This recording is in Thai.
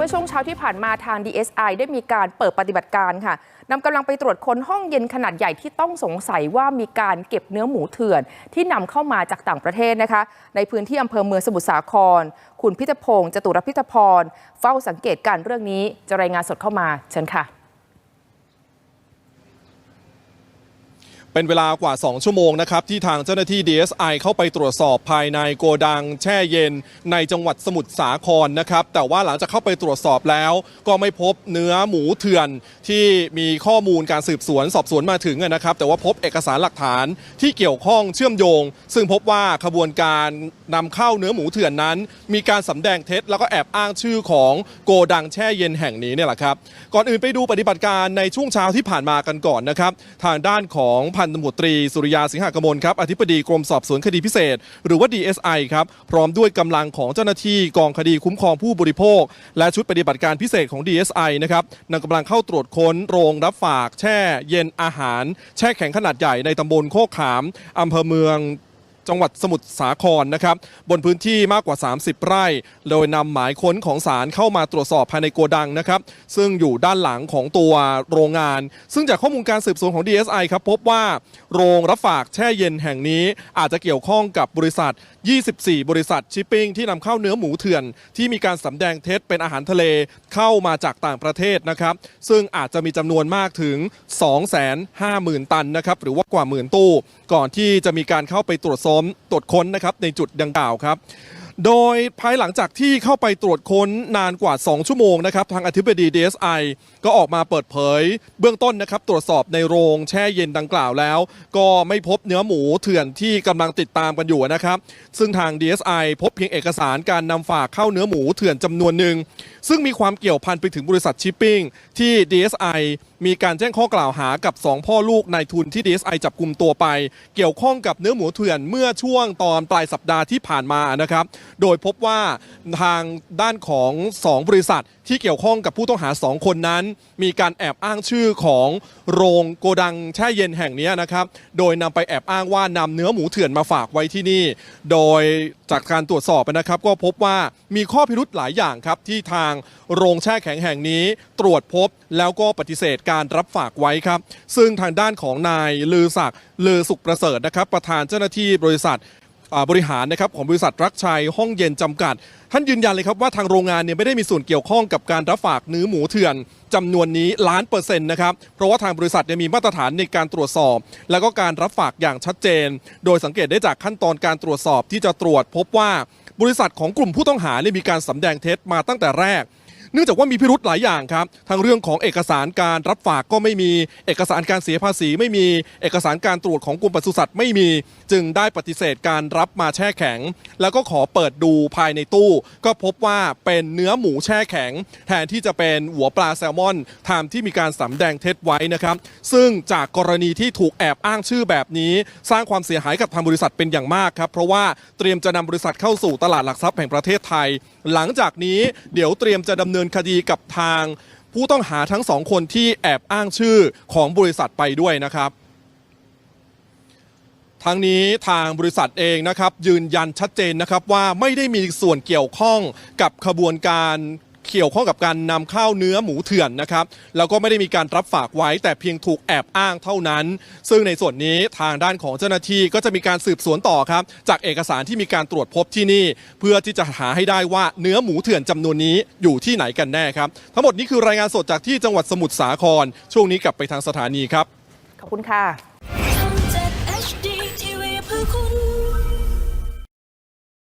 เมื่อช่วงเช้าที่ผ่านมาทาง DSI ได้มีการเปิดปฏิบัติการค่ะนำกำลังไปตรวจค้นห้องเย็นขนาดใหญ่ที่ต้องสงสัยว่ามีการเก็บเนื้อหมูเถื่อน ที่นำเข้ามาจากต่างประเทศนะคะ ในพื้นที่อำเภอเมืองสมุทรสาคร คุณพิทพงศ์จตุรพิทพร เฝ้าสังเกตการเรื่องนี้จะรายงานสดเข้ามาเชิญค่ะ เป็นเวลากว่า 2 ชั่วโมงนะครับ ที่ทางเจ้าหน้าที่ DSI เข้าไปตรวจสอบภายในโกดังแช่เย็นในจังหวัดสมุทรสาครนะครับ แต่ว่าหลังจากเข้าไปตรวจสอบแล้ว ก็ไม่พบเนื้อหมูเถื่อนที่มีข้อมูลการสืบสวนสอบสวนมาถึงนะครับ แต่ว่าพบเอกสารหลักฐานที่เกี่ยวข้องเชื่อมโยง ซึ่งพบว่าขบวนการนำเข้าเนื้อหมูเถื่อนนั้น มีการสำแดงเท็จแล้วก็แอบอ้างชื่อของโกดังแช่เย็นแห่งนี้เนี่ยแหละครับก่อนอื่นไปดูปฏิบัติการในช่วงเช้าที่ผ่านมากันก่อนนะครับทางด้านของพันตำรวจตรีสุริยาสิงหกมลครับอธิบดีกรมสอบสวนคดีพิเศษ หรือว่า DSI ครับพร้อมด้วยกำลังของเจ้าหน้าที่กองคดีคุ้มครองผู้บริโภค และชุดปฏิบัติการพิเศษของ DSI นะครับนำกำลังเข้าตรวจค้นโรงรับฝาก แช่ เย็นอาหาร แช่แข็งขนาดใหญ่ในตำบลโคกขามอำเภอเมือง จังหวัดสมุทรสาครนะครับบนพื้นที่มากกว่า 30 ไร่ โดยนำหมายค้นของศาลเข้ามาตรวจสอบภายในโกดังนะครับซึ่งอยู่ด้านหลังของตัวโรงงาน ซึ่งจากข้อมูลการสืบสวนของ DSI ครับพบว่าโรงรับฝากแช่เย็นแห่งนี้อาจจะเกี่ยวข้องกับบริษัท 24 บริษัทชิปปิ้งที่นำเข้าเนื้อหมูเถื่อน ที่มีการสำแดงเท็จเป็นอาหารทะเลเข้ามาจากต่างประเทศนะครับ ซึ่งอาจจะมีจำนวนมากถึง 250,000 ตันนะครับ หรือว่ากว่าหมื่นตู้ ก่อนที่จะมีการเข้าไปตรวจซ้อมตรวจค้นนะครับในจุดดังกล่าวครับ โดยภายหลังจากที่เข้าไปตรวจค้นนานกว่า 2 ชั่วโมงนะครับ ทางอธิบดี DSI ก็ออกมาเปิดเผย เบื้องต้นนะครับ ตรวจสอบในโรงแช่เย็นดังกล่าวแล้ว ก็ไม่พบเนื้อหมูเถื่อนที่กำลังติดตามกันอยู่นะครับ ซึ่งทาง DSI พบเพียงเอกสารการนำฝากเข้าเนื้อหมูเถื่อนจำนวนหนึ่งซึ่งมีความเกี่ยวพันไปถึงบริษัทชิปปิ้งที่ DSI มีการแจ้งข้อกล่าวหากับ 2 พ่อลูกนายทุนที่ DSI จับกลุ่มตัวไป เกี่ยวข้องกับเนื้อหมูเถื่อนเมื่อช่วงตอนปลายสัปดาห์ที่ผ่านมานะครับ โดยพบว่าทางด้านของ 2 บริษัทที่เกี่ยวข้องกับผู้ต้องหา 2 คนนั้น มีการแอบอ้างชื่อของโรงโกดังแช่เย็นแห่งนี้นะครับ โดยนำไปแอบอ้างว่านำเนื้อหมูเถื่อนมาฝากไว้ที่นี่ โดยจากการตรวจสอบนะครับ ก็พบว่ามีข้อพิรุธหลายอย่างครับที่ทางโรงแช่แข็งแห่งนี้ตรวจพบแล้วก็ปฏิเสธการรับฝากไว้ครับ ซึ่งทางด้านของนายลือศักดิ์ลือสุขประเสริฐนะครับ ประธานเจ้าหน้าที่บริษัทบริหารนะครับของบริษัทรักชัยห้องเย็นจำกัด ท่านยืนยันเลยครับว่าทางโรงงานเนี่ยไม่ได้มีส่วนเกี่ยวข้องกับการรับฝากเนื้อหมูเถื่อนจำนวนนี้ล้านเปอร์เซ็นต์นะครับเพราะว่าทางบริษัทเนี่ยมีมาตรฐานในการตรวจสอบ แล้วก็การรับฝากอย่างชัดเจน โดยสังเกตได้จากขั้นตอนการตรวจสอบที่จะตรวจพบว่าบริษัทของกลุ่มผู้ต้องหาเนี่ยมีการสำแดงเท็จมาตั้งแต่แรก เนื่องจากว่ามีพิรุธหลายอย่างครับทั้งเรื่องของเอกสารการรับฝากก็ไม่มีเอกสารการเสียภาษีไม่มีเอกสารการตรวจของกรมปศุสัตว์ไม่มี จึงได้ปฏิเสธการรับมาแช่แข็ง แล้วก็ขอเปิดดูภายในตู้ ก็พบว่าเป็นเนื้อหมูแช่แข็ง แทนที่จะเป็นหัวปลาแซลมอนตามที่มีการสำแดงเท็จไว้นะครับ ซึ่งจากกรณีที่ถูกแอบอ้างชื่อแบบนี้ สร้างความเสียหายกับทางบริษัทเป็นอย่างมากครับ เพราะว่าเตรียมจะนำบริษัทเข้าสู่ตลาดหลักทรัพย์แห่งประเทศไทยหลังจากนี้เดี๋ยวเตรียมจะดำเนินคดีกับทาง ผู้ต้องหาทั้งสองคนที่แอบอ้างชื่อของบริษัทไปด้วยนะครับทั้งนี้ทางบริษัทเองนะครับยืนยันชัดเจนนะครับว่าไม่ได้มีส่วนเกี่ยวข้องกับขบวนการ เกี่ยวข้องกับการนำเข้าเนื้อหมูเถื่อนนะครับแล้วก็ไม่ได้มีการรับฝากไว้แต่เพียงถูกแอบอ้างเท่านั้น ซึ่งในส่วนนี้ทางด้านของเจ้าหน้าที่ก็จะมีการสืบสวนต่อครับ จากเอกสารที่มีการตรวจพบที่นี่ เพื่อที่จะหาให้ได้ว่าเนื้อหมูเถื่อนจำนวนนี้อยู่ที่ไหนกันแน่ครับ ทั้งหมดนี้คือรายงานสดจากที่จังหวัดสมุทรสาคร ช่วงนี้กลับไปทางสถานีครับ ขอบคุณค่ะ